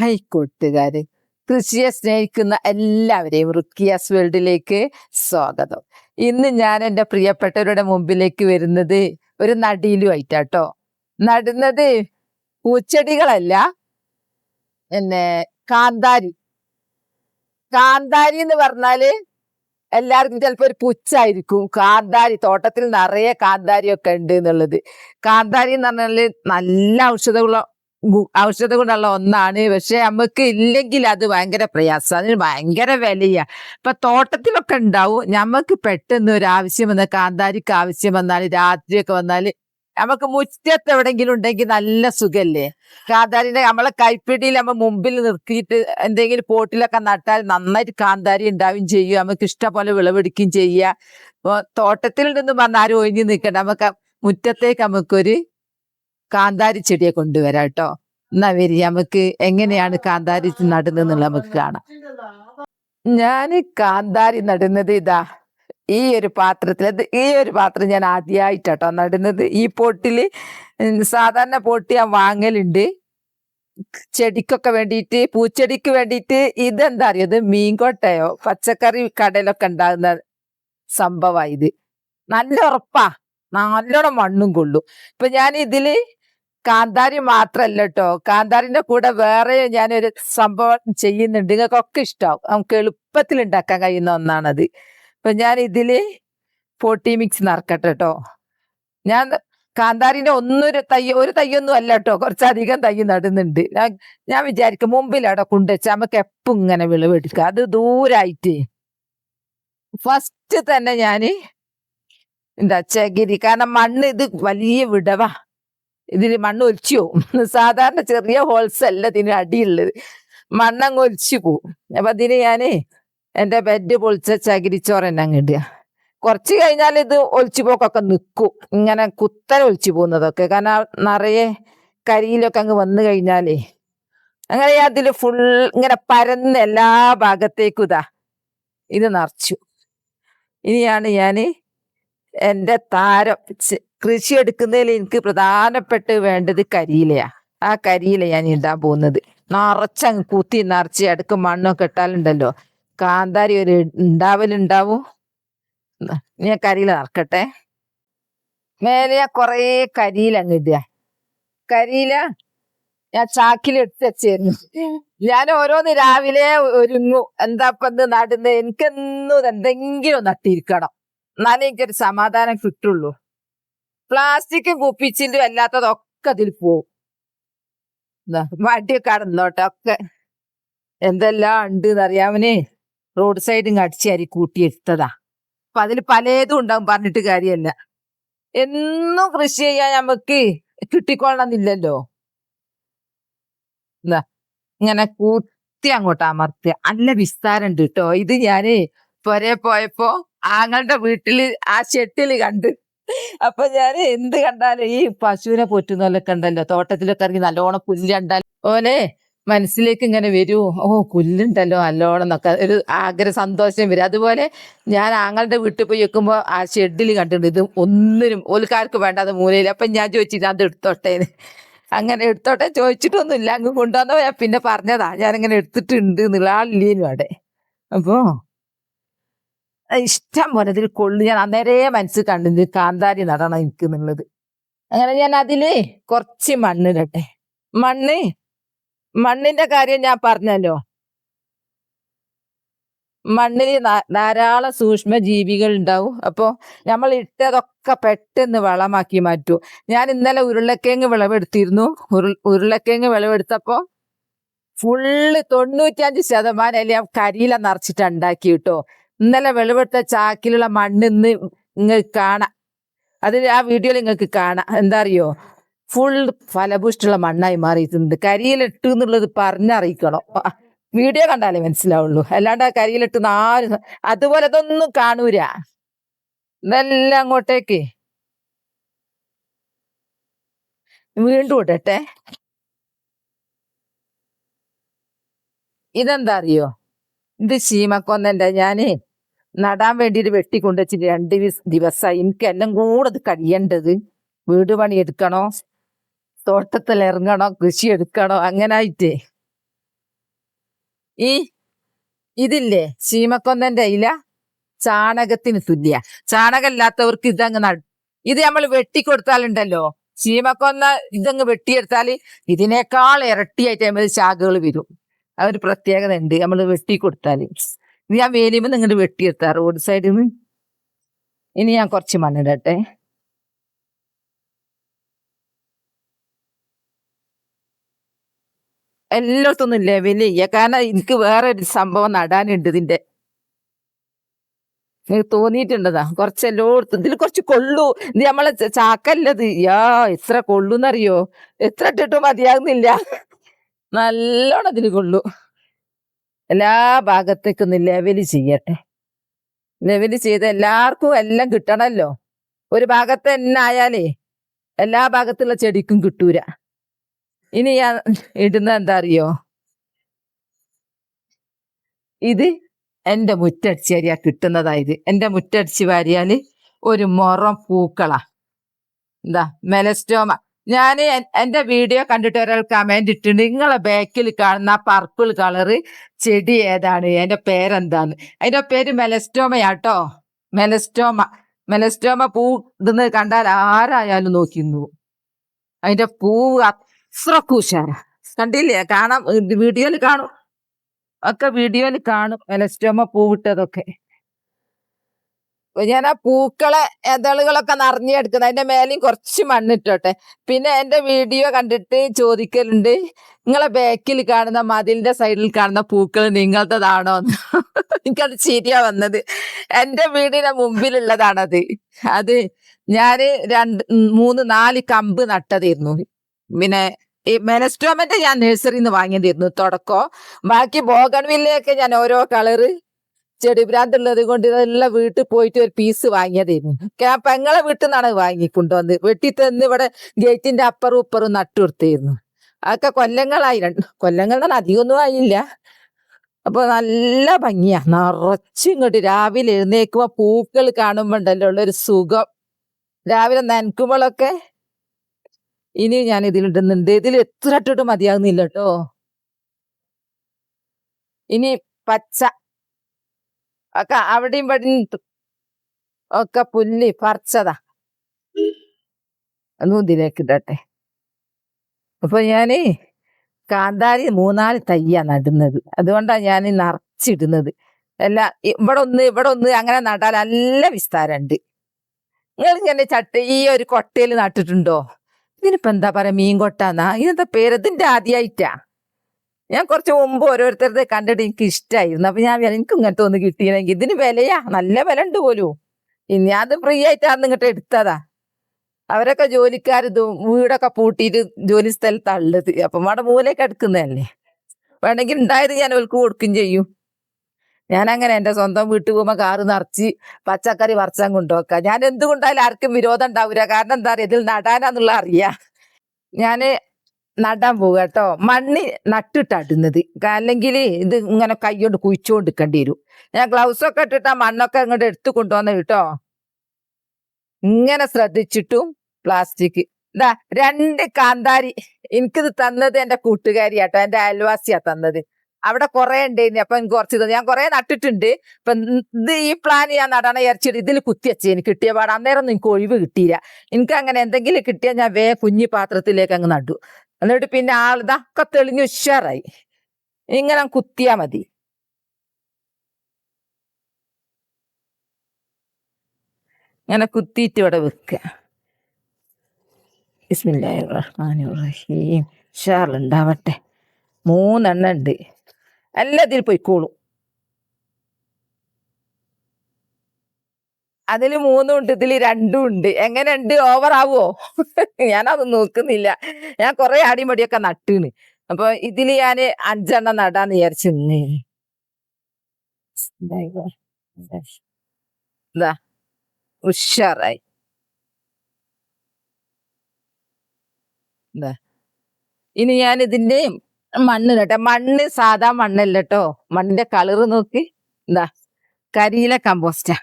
High കൂട്ടുകാര് കൃഷിയെ സ്നേഹിക്കുന്ന എല്ലാവരെയും റുക്കിയാസ് വേൾഡിലേക്ക് സ്വാഗതം. ഇന്ന് ഞാൻ എന്റെ പ്രിയപ്പെട്ടവരുടെ മുമ്പിലേക്ക് വരുന്നത് ഒരു നടീലുമായിട്ടാട്ടോ നടുന്നത് പൂച്ചെടികളല്ല എന്നെ കാന്താരി. കാന്താരി എന്ന് പറഞ്ഞാൽ എല്ലാവർക്കും ചിലപ്പോൾ ഒരു പുച്ചായിരിക്കും. കാന്താരി തോട്ടത്തിൽ നിറയെ കാന്താരി ഒക്കെ ഉണ്ട് എന്നുള്ളത്. കാന്താരി എന്ന് പറഞ്ഞാൽ നല്ല ഔഷധമുള്ള ഔഷധ ഗുണമുള്ള ഒന്നാണ്. പക്ഷെ നമുക്ക് ഇല്ലെങ്കിൽ അത് ഭയങ്കര പ്രയാസം. അതിന് ഭയങ്കര വിലയാ. ഇപ്പൊ തോട്ടത്തിലൊക്കെ ഉണ്ടാവും. നമുക്ക് പെട്ടെന്ന് ഒരു ആവശ്യം വന്ന കാന്താരിക്ക് ആവശ്യം വന്നാൽ രാത്രിയൊക്കെ വന്നാൽ നമുക്ക് മുറ്റത്ത് എവിടെങ്കിലും ഉണ്ടെങ്കിൽ നല്ല സുഖല്ലേ കാന്താരിന്റെ നമ്മളെ കൈപ്പിടിയിൽ നമ്മൾ മുമ്പിൽ നിർത്തിയിട്ട് എന്തെങ്കിലും പോട്ടിലൊക്കെ നട്ടാൽ നന്നായിട്ട് കാന്താരി ഉണ്ടാവുകയും ചെയ്യും. നമുക്ക് ഇഷ്ടപോലെ വിളവെടുക്കുകയും ചെയ്യുക ഇപ്പൊ തോട്ടത്തിൽ നിന്നും വന്നാരും ഒഴിഞ്ഞു നിൽക്കണ്ട. നമുക്ക് മുറ്റത്തേക്ക് നമുക്കൊരു കാന്താരി ചെടിയെ കൊണ്ടുവരാം കേട്ടോ. എന്നാ വരി നമുക്ക് എങ്ങനെയാണ് കാന്താരി നടുന്നതെന്നുള്ള നമുക്ക് കാണാം. ഞാൻ കാന്താരി നടുന്നത് ഇതാ ഈ ഒരു പാത്രത്തിൽ അത് ഈ ഒരു പാത്രം ഞാൻ ആദ്യമായിട്ടാട്ടോ നടുന്നത്. ഈ പോട്ടിൽ സാധാരണ പോട്ട് ഞാൻ വാങ്ങലുണ്ട്. ചെടിക്കൊക്കെ വേണ്ടിയിട്ട് പൂച്ചെടിക്ക് വേണ്ടിയിട്ട് ഇതെന്താ അറിയോ ഇത് മീൻകൊട്ടയോ പച്ചക്കറി കടയിലൊക്കെ ഉണ്ടാകുന്ന സംഭവമാണ് ഇത്. നല്ല ഉറപ്പാ നല്ലോണം മണ്ണും കൊള്ളും. ഇപ്പൊ ഞാൻ ഇതിൽ കാന്താരി മാത്രല്ല കേട്ടോ കാന്താരിന്റെ കൂടെ വേറെ ഞാനൊരു സംഭവം ചെയ്യുന്നുണ്ട്. നിങ്ങൾക്കൊക്കെ ഇഷ്ടാവും. നമുക്ക് എളുപ്പത്തിൽ ഉണ്ടാക്കാൻ കഴിയുന്ന ഒന്നാണത്. അപ്പൊ ഞാൻ ഇതിൽ പോട്ടി മിക്സ് നറക്കട്ടെ കേട്ടോ ഞാൻ കാന്താരിന്റെ ഒന്നൊരു തയ്യ ഒരു തൈയൊന്നും അല്ല കേട്ടോ കുറച്ചധികം തൈ നടുന്നുണ്ട്. ഞാൻ ഞാൻ വിചാരിക്കും മുമ്പിലാടോ കൊണ്ടുവച്ചാൽ നമുക്ക് എപ്പം ഇങ്ങനെ വിളവെടുക്കുക അത് ദൂരായിട്ട്. ഫസ്റ്റ് തന്നെ ഞാൻ എന്താ ചകിരി. കാരണം മണ്ണ് ഇത് വലിയ വിടവാ. ഇതിന് മണ്ണ് ഒലിച്ചു പോവും. സാധാരണ ചെറിയ ഹോൾസ് അല്ല ഇതിന് അടിയുള്ളത്. മണ്ണങ്ങ് ഒലിച്ചു പോവും. അപ്പൊ അതിന് ഞാൻ എന്റെ ബെഡ് പൊളിച്ച ചകിരിച്ചോറ് തന്നെ അങ്ങ് ഇടുക. കുറച്ച് കഴിഞ്ഞാൽ ഇത് ഒലിച്ചു പോക്കൊക്കെ നിൽക്കും ഇങ്ങനെ കുത്തനെ ഒലിച്ചു പോകുന്നതൊക്കെ. കാരണം നിറയെ കരിയിലൊക്കെ അങ്ങ് വന്നു കഴിഞ്ഞാലേ അങ്ങനെ അതിൽ ഫുൾ ഇങ്ങനെ പരന്ന് എല്ലാ ഭാഗത്തേക്കും ഇതാ. ഇത് നിറച്ചു. ഇനിയാണ് ഞാൻ എന്റെ താരം. കൃഷി എടുക്കുന്നതിൽ എനിക്ക് പ്രധാനപ്പെട്ട് വേണ്ടത് കരിയിലയാ. ആ കരിയില ഞാൻ ഇടാൻ പോകുന്നത്. നിറച്ചങ്ങ് കുത്തി നിറച്ച് അടുക്ക് മണ്ണൊക്കെ ഇട്ടാലുണ്ടല്ലോ. കാന്താരി ഒരു ഉണ്ടാവലുണ്ടാവും ഞാൻ കരിയില നിറക്കട്ടെ. മേലെ ഞാൻ കൊറേ കരിയില അങ്ങ് ഇടുക. കരിയില ഞാൻ ചാക്കിൽ എടുത്ത് വെച്ചിരുന്നു. ഞാൻ ഓരോന്ന് രാവിലെ ഒരുങ്ങു. എന്താ ഇപ്പൊ നടുന്നത്? എനിക്കെന്നും എന്തെങ്കിലും നട്ടിരിക്കണം. എന്നാലേ എനിക്കൊരു സമാധാനം കിട്ടുള്ളൂ. പ്ലാസ്റ്റിക് കുപ്പിച്ചിലും അല്ലാത്തതൊക്കെ അതിൽ പോവും. വണ്ടി കടന്നോട്ടെ ഒക്കെ. എന്തെല്ലാം ഉണ്ട് എന്നറിയാമനെ റോഡ് സൈഡും അടിച്ചാരി കൂട്ടിയെടുത്തതാ അപ്പൊ അതിൽ പലതും ഉണ്ടാവും പറഞ്ഞിട്ട് കാര്യമല്ല എന്നും കൃഷി ചെയ്യാൻ നമുക്ക് കിട്ടിക്കൊള്ളണമെന്നില്ലല്ലോ. എന്താ ഇങ്ങനെ കൂത്തി അങ്ങോട്ട് അമർത്തുക. നല്ല വിസ്താരണ്ട് കേട്ടോ. ഇത് ഞാൻ പൊരെ പോയപ്പോ ആങ്ങളുടെ വീട്ടിൽ ആ ഷെട്ടിൽ കണ്ട് അപ്പൊ ഞാൻ എന്ത് കണ്ടാലും ഈ പശുവിനെ പോറ്റുന്നോലൊക്കെ ഉണ്ടല്ലോ തോട്ടത്തിലൊക്കെ ഇറങ്ങി നല്ലോണം പുല്ല് കണ്ടാൽ ഓലെ മനസ്സിലേക്ക് ഇങ്ങനെ വരൂ. ഓ പുല്ലുണ്ടല്ലോ നല്ലോണം എന്നൊക്കെ ഒരു ആഗ്രഹ സന്തോഷം വരും. അതുപോലെ ഞാൻ ആങ്ങളുടെ വീട്ടിൽ പോയി വെക്കുമ്പോ ആ ഷെഡിൽ കണ്ടിട്ടുണ്ട് ഇത് ഒന്നിനും ഓൽക്കാർക്ക് അത് മൂലയിൽ. അപ്പൊ ഞാൻ ചോദിച്ചിട്ട് അത് എടുത്തോട്ടേന്ന് അങ്ങനെ എടുത്തോട്ടെ ചോദിച്ചിട്ടൊന്നുമില്ല അങ്ങ് കൊണ്ടുവന്നോ ഞാൻ പിന്നെ പറഞ്ഞതാ ഞാനിങ്ങനെ എടുത്തിട്ടുണ്ട് എന്നുള്ള അവിടെ. അപ്പോ ഇഷ്ടം പോലെ അതിൽ കൊള്ളു. ഞാൻ അന്നേരേ മനസ്സിൽ കണ്ടിരുന്നു കാന്താരി നടണം എനിക്ക് എന്നുള്ളത് അങ്ങനെ ഞാൻ അതിൽ കുറച്ച് മണ്ണിടട്ടെ മണ്ണ് മണ്ണിന്റെ കാര്യം ഞാൻ പറഞ്ഞല്ലോ. മണ്ണിൽ ധാരാളം സൂക്ഷ്മ ജീവികൾ ഉണ്ടാവും അപ്പോ നമ്മൾ ഇട്ടതൊക്കെ പെട്ടെന്ന് വളമാക്കി മാറ്റൂ. ഞാൻ ഇന്നലെ ഉരുളക്കിഴങ്ങ് വിളവെടുത്തിരുന്നു. ഉരു ഉരുളക്കിഴങ്ങ് വിളവെടുത്തപ്പോ ഫുള്ള് തൊണ്ണൂറ്റഞ്ച് ശതമാനം അല്ലെ കരിയില നിറച്ചിട്ട് ഉണ്ടാക്കി കേട്ടോ ഇന്നലെ വിളവെടുത്ത ചാക്കിലുള്ള മണ്ണ് ഇന്ന് നിങ്ങൾക്ക് കാണാം. അതിൽ ആ വീഡിയോയിൽ നിങ്ങൾക്ക് കാണാം. എന്താ അറിയോ? ഫുൾ ഫലഭൂഷ്ടുള്ള മണ്ണായി മാറിയിട്ടുണ്ട്. കരിയിലിട്ടു എന്നുള്ളത് പറഞ്ഞറിയിക്കണം വീഡിയോ കണ്ടാലേ മനസ്സിലാവുള്ളൂ. അല്ലാണ്ട് ആ കരിയിലിട്ട് ആരും അതുപോലെ അതൊന്നും കാണൂല. ഇതെല്ലാം അങ്ങോട്ടേക്ക്. വീണ്ടും ഇടട്ടെ. ഇതെന്താ അറിയോ? ഇത് ശീമക്കൊന്നന്റെ ഞാൻ. നടാൻ വേണ്ടിയിട്ട് വെട്ടിക്കൊണ്ട് വെച്ചിട്ട് രണ്ട് ദിവസ- ദിവസമായി എനിക്ക് എല്ലാം കൂടെ അത് കഴിയേണ്ടത് വീട് പണി എടുക്കണോ? തോട്ടത്തിൽ ഇറങ്ങണോ? കൃഷി എടുക്കണോ? അങ്ങനെ ആയിട്ടേ ഈ ഇതില്ലേ? ചീമക്കൊന്നന്റെ ഇല? ചാണകത്തിന് തുല്യ. ചാണകമില്ലാത്തവർക്ക് ഇതങ്ങ് നട ഇത് നമ്മൾ വെട്ടിക്കൊടുത്താലുണ്ടല്ലോ. ചീമക്കൊന്ന ഇതങ്ങ് വെട്ടിയെടുത്താൽ ഇതിനേക്കാൾ ഇരട്ടിയായിട്ട് നമ്മൾ ശാഖകൾ വരും. ഒരു പ്രത്യേകത ഉണ്ട് നമ്മൾ വെട്ടിക്കൊടുത്താൽ. ഇത് ഞാൻ വേലിയുമ്പോൾ വെട്ടി വെട്ടിയെടുത്താ റോഡ് സൈഡിൽ നിന്ന് ഇനി ഞാൻ കുറച്ച് മണ്ണിടട്ടെ എല്ലായിടത്തൊന്നും ലെവൽ ചെയ്യ കാരണം എനിക്ക് വേറെ ഒരു സംഭവം നടാനുണ്ട് ഇതിന്റെ എനിക്ക് തോന്നിയിട്ടുണ്ടതാ. കുറച്ച് എല്ലായിടത്തും. ഇതിൽ കുറച്ച് കൊള്ളു. ഇത് നമ്മളെ ചാക്കല്ലത്. യാ എത്ര കൊള്ളൂന്നറിയോ? എത്ര ഇട്ടിട്ടും മതിയാകുന്നില്ല നല്ലോണം ഇതിൽ കൊള്ളു. എല്ലാ ഭാഗത്തേക്കൊന്ന് ലെവൽ ചെയ്യട്ടെ. ലെവൽ ചെയ്ത് എല്ലാവർക്കും എല്ലാം കിട്ടണമല്ലോ ഒരു ഭാഗത്ത് തന്നെ ആയാലേ എല്ലാ ഭാഗത്തുള്ള ചെടിക്കും കിട്ടൂല. ഇനി ഞാൻ ഇടുന്ന എന്താ അറിയോ? ഇത് എന്റെ മുറ്റടിച്ച് വാരിയാ കിട്ടുന്നതായത് എന്റെ മുറ്റടിച്ച് വാരിയാൽ ഒരു മുറം പൂക്കളാ. എന്താ മെലസ്റ്റോമ ഞാൻ എന്റെ വീഡിയോ കണ്ടിട്ട് ഒരാൾ കമന്റ് ഇട്ടിട്ടുണ്ട്. നിങ്ങളെ ബാക്കിൽ കാണുന്ന പർപ്പിൾ കളറ് ചെടി ഏതാണ്? അതിന്റെ പേരെന്താന്ന് അതിന്റെ പേര് മെലസ്റ്റോമയാട്ടോ മെലസ്റ്റോമ മെലസ്റ്റോമ പൂ ഇതെന്ന് കണ്ടാൽ ആരായാലും നോക്കിന്നു. അതിന്റെ പൂവ് അത്ര കൂശാര. കണ്ടില്ലേ? കാണാം. വീഡിയോയിൽ കാണും. ഒക്കെ വീഡിയോയിൽ കാണും. മെലസ്റ്റോമ പൂവിട്ടതൊക്കെ ഞാൻ ആ പൂക്കളെ ഇതളുകളൊക്കെ നിറഞ്ഞെടുക്കുന്നത് അതിന്റെ മേലെയും കുറച്ച് മണ്ണിട്ടോട്ടെ. പിന്നെ എന്റെ വീഡിയോ കണ്ടിട്ട് ചോദിക്കലുണ്ട് നിങ്ങളെ ബാക്കിൽ കാണുന്ന മതിലിന്റെ സൈഡിൽ കാണുന്ന പൂക്കൾ നിങ്ങളതാണോ എനിക്കത് ചിരിയാ വന്നത്. എന്റെ വീടിന്റെ മുമ്പിലുള്ളതാണത്. അത് ഞാൻ രണ്ട് മൂന്ന് നാല് കമ്പ് നട്ടതായിരുന്നു. പിന്നെ ഈ മെനസ്റ്റോമെന്റ് ഞാൻ നഴ്സറിന്ന് നിന്ന് വാങ്ങിയതായിരുന്നു. തുടക്കം. ബാക്കി ബോഗൺവില്ലയൊക്കെ ഞാൻ ഓരോ കളറ് ചെടി ഭ്രാന്തുള്ളത് കൊണ്ട് ഇതെല്ലാം വീട്ടിൽ പോയിട്ട് ഒരു പീസ് വാങ്ങിയതായിരുന്നു ഞാൻ പെങ്ങളെ വീട്ടിൽ നിന്നാണ് വാങ്ങി കൊണ്ടുവന്ന് വെട്ടി തന്ന് ഇവിടെ ഗേറ്റിന്റെ അപ്പറും ഇപ്പറും നട്ടുകൊടുത്തായിരുന്നു അതൊക്കെ കൊല്ലങ്ങളായി. രണ്ട് പറഞ്ഞാൽ അധികമൊന്നും ആയില്ല. അപ്പൊ നല്ല ഭംഗിയാ. നിറച്ചും ഇങ്ങോട്ട് രാവിലെ എഴുന്നേക്കുമ്പോ പൂക്കൾ കാണുമ്പോണ്ടല്ലോ ഉള്ളൊരു സുഖം. രാവിലെ നനക്കുമ്പോഴൊക്കെ ഇനി ഞാൻ ഇതിലിടുന്നുണ്ട് ഇതിൽ എത്ര ഇട്ടിട്ട് മതിയാകുന്നില്ല കേട്ടോ ഇനി പച്ച ഒക്കെ അവിടെയും ഇവിടെയും ഒക്കെ പുല്ല് പറിച്ചതാ. ഒന്നും ഇതിലേക്ക് ഇടട്ടെ. അപ്പൊ ഞാൻ കാന്താരി മൂന്നാൽ തയ്യാ നടുന്നത്. അതുകൊണ്ടാണ് ഞാൻ നിറച്ചിടുന്നത്. അല്ല ഇ- ഇവിടെ ഒന്ന് ഇവിടെ ഒന്ന് അങ്ങനെ നടാൻ നല്ല വിസ്താരമുണ്ട് നിങ്ങൾ ഇങ്ങനെ ചട്ട ഈ ഒരു കൊട്ടയിൽ നട്ടിട്ടുണ്ടോ? ഇതിനിപ്പോ എന്താ പറയാ മീൻ കൊട്ടാന്നാ? ഇതെന്താ പേര്? ഇതിന്റെ ആദ്യമായിട്ടാ ഞാൻ കുറച്ച് മുമ്പ് ഓരോരുത്തരുടെ കണ്ടിട്ട് എനിക്ക് ഇഷ്ടമായിരുന്നു അപ്പൊ ഞാൻ എനിക്ക് ഇങ്ങനത്തെ ഒന്ന് കിട്ടിയില്ലെങ്കിൽ ഇതിന് വിലയാ. നല്ല വില ഉണ്ട് പോലും. ഇനി അത് ഫ്രീ ആയിട്ടാണ് ഇങ്ങോട്ട് എടുത്തതാ. അവരൊക്കെ ജോലിക്കാർ വീടൊക്കെ പൂട്ടിയിട്ട് ജോലി സ്ഥലത്ത് ഉള്ളത്. അപ്പം അവിടെ മൂലയൊക്കെ എടുക്കുന്നതല്ലേ? വേണമെങ്കിൽ ഉണ്ടായത് ഞാൻ അവർക്ക് കൊടുക്കുകയും ചെയ്യും. ഞാൻ അങ്ങനെ എന്റെ സ്വന്തം വീട്ടിൽ പോകുമ്പോൾ കാറ് നിറച്ച് പച്ചക്കറി വറച്ചാൻ കൊണ്ടുവക്കാം ഞാൻ എന്തുകൊണ്ടായാലും ആർക്കും വിരോധം ഉണ്ടാവില്ല കാരണം എന്താ പറയുക ഇതിൽ നടാനാന്നുള്ള അറിയാം. ഞാൻ നടാൻ പോവുക കേട്ടോ. മണ്ണ് നട്ടിട്ടാടുന്നത് അല്ലെങ്കിൽ ഇത് ഇങ്ങനെ കൈകൊണ്ട് കുഴിച്ചുകൊണ്ടിരിക്കേണ്ടി വരും. ഞാൻ ഗ്ലൗസ് ഒക്കെ ഇട്ടിട്ട് ആ മണ്ണൊക്കെ ഇങ്ങോട്ട് എടുത്തു കൊണ്ടുവന്ന കേട്ടോ. ഇങ്ങനെ ശ്രദ്ധിച്ചിട്ടും പ്ലാസ്റ്റിക് ഇതാ രണ്ട് കാന്താരി എനിക്കിത് തന്നത് എന്റെ കൂട്ടുകാരിയാട്ടോ എന്റെ അയൽവാസിയാ തന്നത്. അവിടെ കുറെ ഉണ്ടായിരുന്നു അപ്പൊ എനിക്ക് കുറച്ച് ഞാൻ കുറെ നട്ടിട്ടുണ്ട്. ഇപ്പൊ ഇത് ഈ പ്ലാൻ ഞാൻ നടണ ഇറച്ചിട്ട് ഇതിൽ എനിക്ക് കിട്ടിയ പാട്. അന്നേരം എനിക്ക് ഒഴിവ് കിട്ടിയില്ല. എനിക്ക് അങ്ങനെ എന്തെങ്കിലും കിട്ടിയാൽ ഞാൻ വേ കുഞ്ഞി പാത്രത്തിലേക്ക് അങ്ങ് നട്ടു എന്നിട്ട് പിന്നെ ആൾ ഇതൊക്കെ തെളിഞ്ഞ് ഉഷാറായി. ഇങ്ങനെ കുത്തിയാ മതി. ഇങ്ങനെ കുത്തിയിട്ട് ഇവിടെ വെക്കുക. ബിസ്മില്ലാഹിർ റഹ്മാനിർ റഹീം ഉഷാറുണ്ടാവട്ടെ മൂന്നെണ്ണം ഉണ്ട്. എല്ലാത്തിൽ പൊയ്ക്കോളും. അതിൽ മൂന്നും ഉണ്ട് ഇതിൽ രണ്ടും ഉണ്ട്. എങ്ങനെ ഉണ്ട് ഓവർ ആവോ ഞാനത് നോക്കുന്നില്ല. ഞാൻ കുറെ അടിമടിയൊക്കെ നട്ടീണ് അപ്പൊ ഇതിൽ ഞാൻ അഞ്ചെണ്ണം നടാന്ന് വിചാരിച്ചു ഉഷാറായി. ഇനി ഞാൻ ഇതിന്റെ മണ്ണ് കേട്ടെ മണ്ണ് സാധാ മണ്ണല്ല മണ്ണിന്റെ കളറ് നോക്കി. എന്താ? കരിയില കമ്പോസ്റ്റാ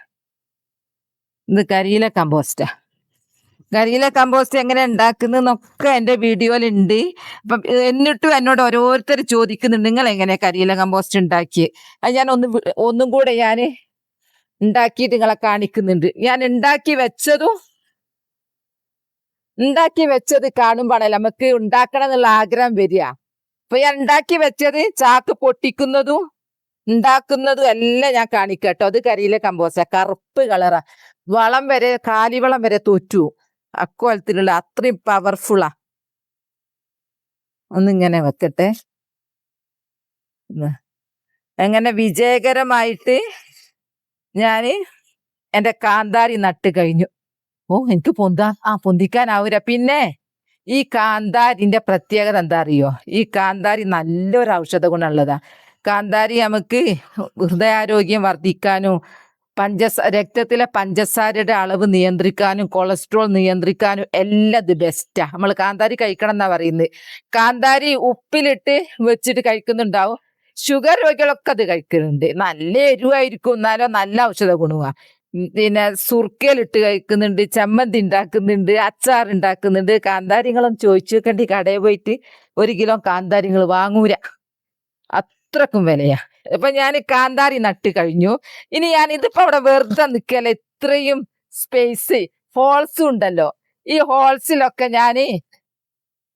ഇത് കരിയില കമ്പോസ്റ്റ്. കരിയില കമ്പോസ്റ്റ് എങ്ങനെ ഉണ്ടാക്കുന്നൊക്കെ എന്റെ വീഡിയോയിലുണ്ട്. അപ്പം എന്നിട്ടും എന്നോട് ഓരോരുത്തർ ചോദിക്കുന്നുണ്ട് നിങ്ങൾ എങ്ങനെ കരിയില കമ്പോസ്റ്റ് ഉണ്ടാക്കി അത് ഞാൻ ഒന്ന് ഒന്നും കൂടെ ഞാൻ ഉണ്ടാക്കിയിട്ട് നിങ്ങളെ കാണിക്കുന്നുണ്ട്. ഞാൻ ഉണ്ടാക്കി വെച്ചതും ഉണ്ടാക്കി വെച്ചത് കാണുമ്പോഴല്ലേ നമുക്ക് ഉണ്ടാക്കണം എന്നുള്ള ആഗ്രഹം വരിക. അപ്പൊ ഞാൻ ഉണ്ടാക്കി വെച്ചത് ചാക്ക് പൊട്ടിക്കുന്നതും ഉണ്ടാക്കുന്നതും എല്ലാം ഞാൻ കാണിക്കട്ടോ അത് കരിയിലെ കമ്പോസ്റ്റ്. കറുപ്പ് കളറാ. വളം വരെ കാലിവളം വരെ തോറ്റു. അക്കോലത്തിലുള്ള അത്രയും പവർഫുള്ളാ ഒന്നിങ്ങനെ വെക്കട്ടെ. അങ്ങനെ വിജയകരമായിട്ട് ഞാൻ എന്റെ കാന്താരി നട്ട് കഴിഞ്ഞു. ഓ എനിക്ക് പൊന്താ ആ പൊന്തിക്കാനാവൂല. പിന്നെ ഈ കാന്താരിന്റെ പ്രത്യേകത എന്താ അറിയോ? ഈ കാന്താരി നല്ലൊരു ഔഷധ ഗുണമുള്ളതാ. കാന്താരി നമുക്ക് ഹൃദയാരോഗ്യം വർദ്ധിക്കാനും പഞ്ചസ രക്തത്തിലെ പഞ്ചസാരയുടെ അളവ് നിയന്ത്രിക്കാനും കൊളസ്ട്രോൾ നിയന്ത്രിക്കാനും എല്ലാം ഇത് ബെസ്റ്റാ നമ്മൾ കാന്താരി കഴിക്കണം എന്നാ പറയുന്നത് കാന്താരി ഉപ്പിലിട്ട് വെച്ചിട്ട് കഴിക്കുന്നുണ്ടാവും. ഷുഗർ രോഗികളൊക്കെ അത് കഴിക്കുന്നുണ്ട്. നല്ല എരിവായിരിക്കും. എന്നാലോ നല്ല ഔഷധ ഗുണമാ പിന്നെ സുർക്കയിലിട്ട് കഴിക്കുന്നുണ്ട് ചമ്മന്തി ഉണ്ടാക്കുന്നുണ്ട് അച്ചാർ ഉണ്ടാക്കുന്നുണ്ട്. കാന്താരിങ്ങളും ചോദിച്ചു വെക്കണ്ടി കടയിൽ പോയിട്ട് ഒരു കിലോ കാന്താരിങ്ങൾ വാങ്ങൂല. അത്രക്കും വിലയാ. ഇപ്പൊ ഞാൻ കാന്താരി നട്ട് കഴിഞ്ഞു. ഇനി ഞാൻ ഇതിപ്പോ അവിടെ വെറുതെ നിൽക്കല്ലേ ഇത്രയും സ്പേസ് ഹോൾസും ഉണ്ടല്ലോ. ഈ ഹോൾസിലൊക്കെ ഞാൻ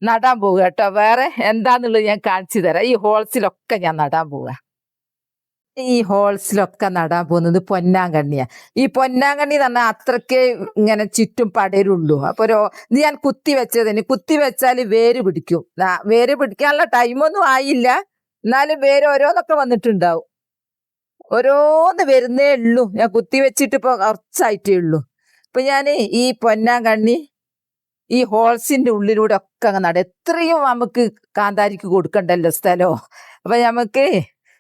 നടാൻ പോവുക കേട്ടോ. വേറെ എന്താന്നുള്ളത് ഞാൻ കാണിച്ചു തരാം. ഈ ഹോൾസിലൊക്കെ ഞാൻ നടാൻ പോവുക. ഈ ഹോൾസിലൊക്കെ നടാൻ പോകുന്നത് പൊന്നാങ്കണ്ണിയാ. ഈ പൊന്നാങ്കണ്ണി എന്ന് പറഞ്ഞാൽ അത്രയ്ക്ക് ഇങ്ങനെ ചുറ്റും പടരുള്ളൂ. അപ്പൊ ഒരു ഞാൻ കുത്തി വെച്ചതിന് കുത്തി വെച്ചാൽ വേര് പിടിക്കും. വേര് പിടിക്കാനുള്ള ടൈമൊന്നും ആയില്ല. എന്നാലും പേര് ഓരോന്നൊക്കെ വന്നിട്ടുണ്ടാവും. ഓരോന്ന് വരുന്നേ ഉള്ളൂ. ഞാൻ കുത്തി വെച്ചിട്ട് ഇപ്പൊ കുറച്ചായിട്ടേ ഉള്ളൂ. ഇപ്പൊ ഞാൻ ഈ പൊന്നാങ്കണ്ണി ഈ ഹോൾസിന്റെ ഉള്ളിലൂടെ ഒക്കെ അങ്ങ് നട. എത്രയും നമുക്ക് കാന്താരിക്ക് കൊടുക്കണ്ടല്ലോ സ്ഥലോ? അപ്പൊ നമുക്ക്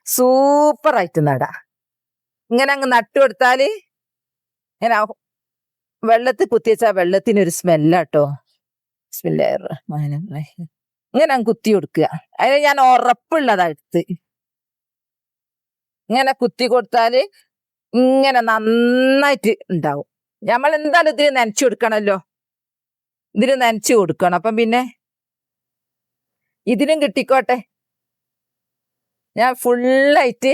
സൂപ്പറായിട്ട് നടാ. ഇങ്ങനെ അങ്ങ് നട്ടു കൊടുത്താൽ ഇങ്ങനെ വെള്ളത്തിൽ വെള്ളത്തിൽ കുത്തിവെച്ചാ വെള്ളത്തിനൊരു സ്മെല്ലാട്ടോ സ്മെല്ലായിരുന്നു. ഇങ്ങനെ കുത്തി കൊടുക്കുക. അതിന് ഞാൻ ഉറപ്പുള്ളതാ ഇങ്ങനെ കുത്തി കൊടുത്താൽ ഇങ്ങനെ നന്നായിട്ട് ഉണ്ടാവും. നമ്മൾ എന്തായാലും ഇതിന് നനച്ചു കൊടുക്കണമല്ലോ. ഇതിന് നനച്ചു കൊടുക്കണം. അപ്പം പിന്നെ ഇതിനും കിട്ടിക്കോട്ടെ. ഞാൻ ഫുള്ളായിട്ട്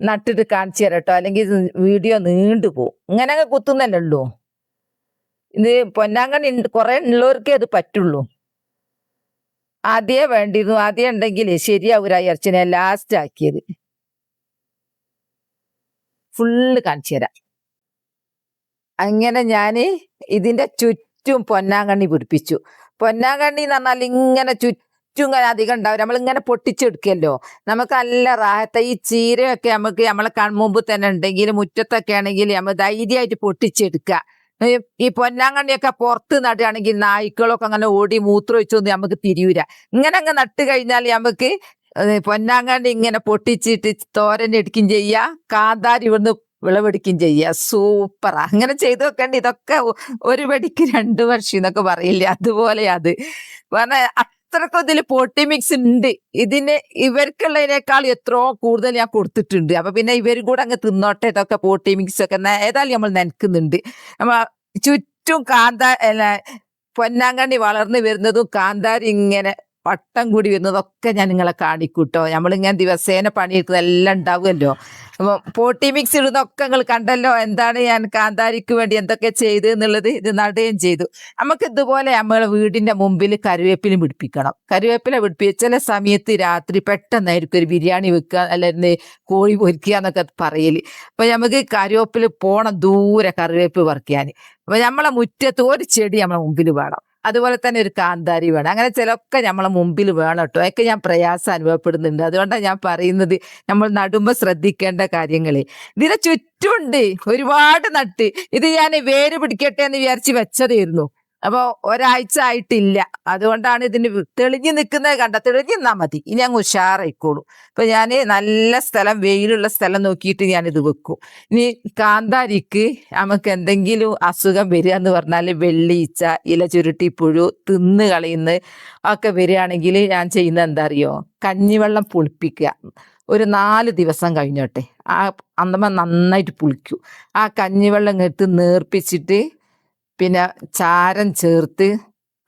നട്ടിട്ട് കാണിച്ചു തരാം കേട്ടോ. അല്ലെങ്കിൽ വീഡിയോ നീണ്ടു പോകും. ഇങ്ങനെ അങ്ങ് കുത്തുന്നല്ലേ ഉള്ളൂ. ഇത് പൊന്നാങ്കണ്ണി കുറെ ഉള്ളവർക്കേ അത് പറ്റുള്ളൂ. ആദ്യമേ വേണ്ടിയിരുന്നു. ആദ്യം ഉണ്ടെങ്കിൽ ശരിയാവൂല ഇറച്ചിനെ ലാസ്റ്റ് ആക്കിയത്. ഫുള്ള് കാണിച്ചു തരാം. അങ്ങനെ ഞാൻ ഇതിന്റെ ചുറ്റും പൊന്നാങ്കണ്ണി പിടിപ്പിച്ചു. പൊന്നാങ്കണ്ണി എന്ന് പറഞ്ഞാൽ ഇങ്ങനെ ചുറ്റും ഇങ്ങനെ അധികം ഉണ്ടാവും നമ്മൾ ഇങ്ങനെ പൊട്ടിച്ചെടുക്കല്ലോ. നമുക്ക് നല്ല റാഹത്ത. ഈ ചീരയൊക്കെ നമുക്ക് നമ്മളെ കൺമുമ്പ് തന്നെ ഉണ്ടെങ്കിൽ മുറ്റത്തൊക്കെ ആണെങ്കിൽ നമ്മൾ ധൈര്യമായിട്ട് പൊട്ടിച്ചെടുക്കുക. ഈ- പൊന്നാങ്കണ്ണിയൊക്കെ പുറത്ത് നടുകയാണെങ്കിൽ നായ്ക്കളൊക്കെ അങ്ങനെ ഓടി മൂത്രമൊഴിച്ചൊന്നും നമുക്ക് തിരിയൂര. ഇങ്ങനെ അങ്ങ് നട്ട് കഴിഞ്ഞാൽ നമുക്ക് പൊന്നാങ്കണ്ണി ഇങ്ങനെ പൊട്ടിച്ചിട്ട് തോരൻ എടുക്കുകയും ചെയ്യുക കാന്താരി ഇവിടുന്ന് വിളവെടുക്കുകയും ചെയ്യുക സൂപ്പറാ. അങ്ങനെ ചെയ്തു വെക്കണ്ട ഇതൊക്കെ ഒരു വെടിക്ക് രണ്ടു വർഷം എന്നൊക്കെ പറയില്ലേ? അതുപോലെ അത്. പറഞ്ഞ അത്രക്കും ഇതിൽ പോട്ടി മിക്സ് ഉണ്ട് ഇതിന് ഇവർക്കുള്ളതിനേക്കാൾ എത്രയോ കൂടുതൽ ഞാൻ കൊടുത്തിട്ടുണ്ട്. അപ്പൊ പിന്നെ ഇവരും കൂടെ അങ്ങ് തിന്നോട്ടെ ഇതൊക്കെ പോട്ടി മിക്സ് ഒക്കെ. ഏതായാലും നമ്മൾ നനക്കുന്നുണ്ട്. നമ്മ ചുറ്റും കാന്ത പൊന്നാങ്കണ്ണി വളർന്നു വരുന്നതും കാന്താരി ഇങ്ങനെ വട്ടം കൂടി വരുന്നതൊക്കെ ഞാൻ നിങ്ങളെ കാണിക്കൂട്ടോ. നമ്മളിങ്ങനെ ദിവസേന പണിയെടുക്കുന്നത് എല്ലാം ഉണ്ടാവുമല്ലോ. അപ്പോൾ പോട്ടി മിക്സ് ഇടുന്നൊക്കെ നിങ്ങൾ കണ്ടല്ലോ. എന്താണ് ഞാൻ കാന്താരിക്ക് വേണ്ടി എന്തൊക്കെ ചെയ്ത് എന്നുള്ളത് ഇത് നടുകയും ചെയ്തു. നമുക്ക് ഇതുപോലെ നമ്മളെ വീടിന്റെ മുമ്പിൽ കരുവേപ്പില പിടിപ്പിക്കണം. കരുവേപ്പില പിടിപ്പിച്ച ചില സമയത്ത് രാത്രി പെട്ടെന്നായിരിക്കും ഒരു ബിരിയാണി വെക്കുക അല്ലെങ്കിൽ കോഴി പൊരിക്കുക എന്നൊക്കെ പറയൽ അപ്പം നമുക്ക് കരുവേപ്പില പോണം ദൂരെ കറിവേപ്പ് പറിക്കാൻ. അപ്പോൾ നമ്മളെ മുറ്റത്ത് ഒരു ചെടി നമ്മളെ മുമ്പിൽ വേണം. അതുപോലെ തന്നെ ഒരു കാന്താരി വേണം. അങ്ങനെ ചിലൊക്കെ നമ്മളെ മുമ്പിൽ വേണം കേട്ടോ. അതൊക്കെ ഞാൻ പ്രയാസം അനുഭവപ്പെടുന്നുണ്ട്. അതുകൊണ്ടാണ് ഞാൻ പറയുന്നത് നമ്മൾ നടുമ്പോ ശ്രദ്ധിക്കേണ്ട കാര്യങ്ങളെ. ഇതിനെ ചുറ്റുമുണ്ട് ഒരുപാട് നട്ട്. ഇത് ഞാൻ വേര് പിടിക്കട്ടെ എന്ന് വിചാരിച്ച് വെച്ചതായിരുന്നു. അപ്പൊ ഒരാഴ്ച ആയിട്ടില്ല. അതുകൊണ്ടാണ് ഇതിന് തെളിഞ്ഞു നിൽക്കുന്നത് കണ്ട തെളിഞ്ഞു നിന്നാൽ മതി. ഇനി അങ്ങ് ഉഷാറായിക്കോളൂ. അപ്പൊ ഞാൻ നല്ല സ്ഥലം വെയിലുള്ള സ്ഥലം നോക്കിയിട്ട് ഞാൻ ഇത് വെക്കും. ഇനി കാന്താരിക്ക് നമുക്ക് എന്തെങ്കിലും അസുഖം വരിക എന്ന് പറഞ്ഞാൽ വെള്ളീച്ച ഇല ചുരുട്ടി പുഴു തിന്ന് കളയുന്ന ഒക്കെ വരികയാണെങ്കിൽ ഞാൻ ചെയ്യുന്ന എന്താ അറിയോ? കഞ്ഞിവെള്ളം പുളിപ്പിക്കുക. ഒരു നാല് ദിവസം കഴിഞ്ഞോട്ടെ. ആ അന്നമ്മ നന്നായിട്ട് പുളിക്കൂ. ആ കഞ്ഞിവെള്ളം ഇങ്ങോട്ട് നേർപ്പിച്ചിട്ട് പിന്നെ ചാരം ചേർത്ത്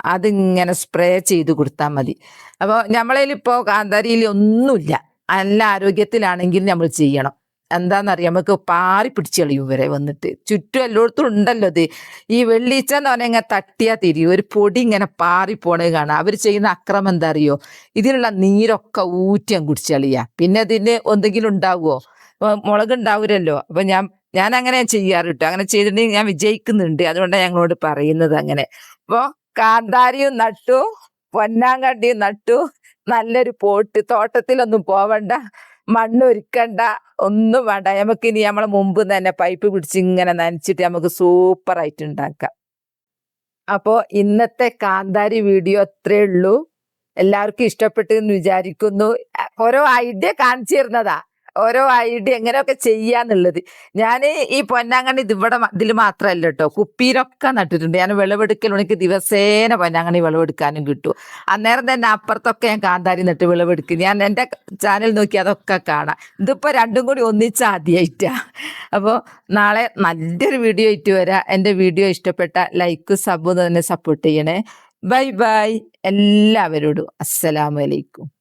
അതിങ്ങനെ സ്പ്രേ ചെയ്ത് കൊടുത്താൽ മതി. അപ്പോൾ നമ്മളതിലിപ്പോൾ കാന്താരിയിൽ ഒന്നുമില്ല നല്ല ആരോഗ്യത്തിലാണെങ്കിൽ നമ്മൾ ചെയ്യണം. എന്താണെന്നറിയാം നമുക്ക് പാറി പിടിച്ച് കളിയും വരെ വന്നിട്ട്. ചുറ്റും എല്ലായിടത്തും ഉണ്ടല്ലോ ഇത്. ഈ വെള്ളീച്ച എന്ന് പറഞ്ഞാൽ ഇങ്ങനെ തട്ടിയാൽ തിരിയും. ഒരു പൊടി ഇങ്ങനെ പാറി പോണത് കാണാം. അവർ ചെയ്യുന്ന അക്രമം എന്താ അറിയോ ഇതിനുള്ള നീരൊക്കെ ഊറ്റിയാൻ കുടിച്ചളിയാ പിന്നെ ഇതിന് എന്തെങ്കിലും ഉണ്ടാവുമോ മുളക് ഉണ്ടാവില്ലല്ലോ അപ്പൊ ഞാൻ ഞാൻ അങ്ങനെ ചെയ്യാറ് കേട്ടോ അങ്ങനെ ചെയ്തിട്ടുണ്ടെങ്കിൽ ഞാൻ വിജയിക്കുന്നുണ്ട്. അതുകൊണ്ടാണ് ഞങ്ങളോട് പറയുന്നത് അങ്ങനെ. അപ്പോൾ കാന്താരിയും നട്ടു പൊന്നാങ്കണ്ടിയും നട്ടു. നല്ലൊരു പോട്ട്. തോട്ടത്തിലൊന്നും പോവണ്ട. മണ്ണൊരുക്കണ്ട ഒന്നും വേണ്ട. നമുക്ക് ഇനി നമ്മളെ മുമ്പ് തന്നെ പൈപ്പ് പിടിച്ച് ഇങ്ങനെ നനച്ചിട്ട് നമുക്ക് സൂപ്പർ ആയിട്ട് ഉണ്ടാക്കാം. അപ്പോ ഇന്നത്തെ കാന്താരി വീഡിയോ അത്രേ ഉള്ളൂ. എല്ലാവർക്കും ഇഷ്ടപ്പെട്ടു എന്ന് വിചാരിക്കുന്നു. ഓരോ ഐഡിയ കാണിച്ചു തരുന്നതാ. ഓരോ ഐഡിയ എങ്ങനെയൊക്കെ ചെയ്യാന്നുള്ളത്. ഞാൻ ഈ പൊന്നാങ്കണ്ണി ഇവിടെ ഇതിൽ മാത്രമല്ല കേട്ടോ കുപ്പിയിലൊക്കെ നട്ടിട്ടുണ്ട്. ഞാൻ വിളവെടുക്കൽ എനിക്ക് ദിവസേന പൊന്നാങ്കണ്ണി വിളവെടുക്കാനും കിട്ടും. അന്നേരം തന്നെ അപ്പുറത്തൊക്കെ ഞാൻ കാന്താരി നട്ട് വിളവെടുക്കും. ഞാൻ എന്റെ ചാനൽ നോക്കി അതൊക്കെ കാണാം. ഇതിപ്പോൾ രണ്ടും കൂടി ഒന്നിച്ച് ആദ്യമായിട്ടാ അപ്പോൾ നാളെ നല്ലൊരു വീഡിയോ ആയിട്ട് വരാം. എന്റെ വീഡിയോ ഇഷ്ടപ്പെട്ട ലൈക്ക് സബ് തന്നെ സപ്പോർട്ട് ചെയ്യണേ. Bye bye. എല്ലാവരോടും അസ്സലാമലൈക്കും